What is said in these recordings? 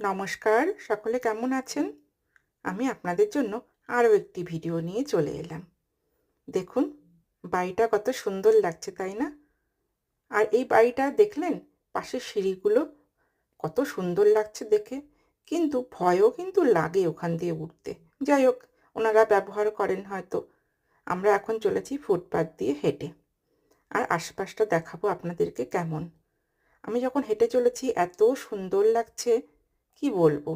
নমস্কার, সকলে কেমন আছেন? আমি আপনাদের জন্য আরও একটি ভিডিও নিয়ে চলে এলাম। দেখুন, বাড়িটা কত সুন্দর লাগছে, তাই না? আর এই বাড়িটা দেখলেন, পাশের সিঁড়িগুলো কত সুন্দর লাগছে দেখে। কিন্তু ভয়ও কিন্তু লাগে ওখান দিয়ে উঠতে। যাই হোক, ওনারা ব্যবহার করেন হয়তো। আমরা এখন চলেছি ফুটপাথ দিয়ে হেঁটে। আর আশপাশটা দেখাবো আপনাদেরকে কেমন। আমি যখন হেঁটে চলেছি, এত সুন্দর লাগছে। কি বলব?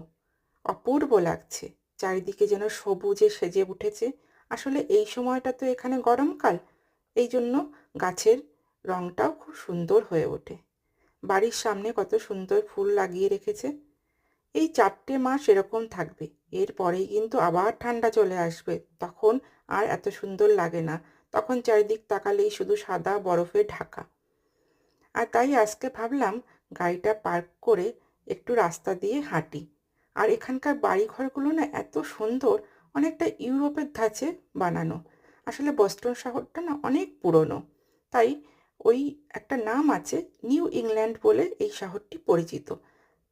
অপূর্ব লাগছে। চারিদিকে যেন সবুজে সেজে উঠেছে। আসলে এই সময়টা তো এখানে গরমকাল। এই জন্য গাছের রংটাও খুব সুন্দর হয়ে ওঠে। বাড়ির সামনে কত সুন্দর ফুল লাগিয়ে রেখেছে। এই চারটে মাস এরকম থাকবে। এরপরেই কিন্তু আবার ঠান্ডা চলে আসবে। তখন আর এত সুন্দর লাগে না। তখন চারিদিক তাকালেই শুধু সাদা বরফে ঢাকা। আর তাই আজকে ভাবলাম গাড়িটা পার্ক করে একটু রাস্তা দিয়ে হাঁটি। আর এখানকার বাড়িঘরগুলো না এত সুন্দর, অনেকটা ইউরোপের ধাঁচে বানানো। আসলে বস্টন শহরটা না অনেক পুরনো। তাই ওই একটা নাম আছে নিউ ইংল্যান্ড বলে এই শহরটি পরিচিত।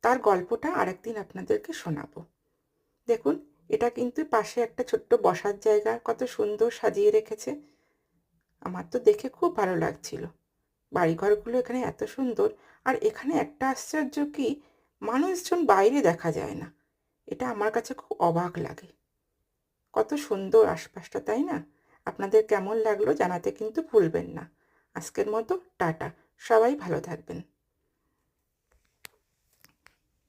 তার গল্পটা আরেকদিন আপনাদেরকে শোনাবো। দেখুন, এটা কিন্তু পাশে একটা ছোট্ট বসার জায়গা, কত সুন্দর সাজিয়ে রেখেছে। আমার তো দেখে খুব ভালো লাগছিল। বাড়িঘরগুলো এখানে এত সুন্দর। আর এখানে একটা আশ্চর্য কি মানুষজন বাইরে দেখা যায় না। এটা আমার কাছে খুব অবাক লাগে। কত সুন্দর আশপাশটা, তাই না? আপনাদের কেমন লাগল জানাতে কিন্তু ভুলবেন না। আজকের মতো, টাটা। সবাই ভালো থাকবেন।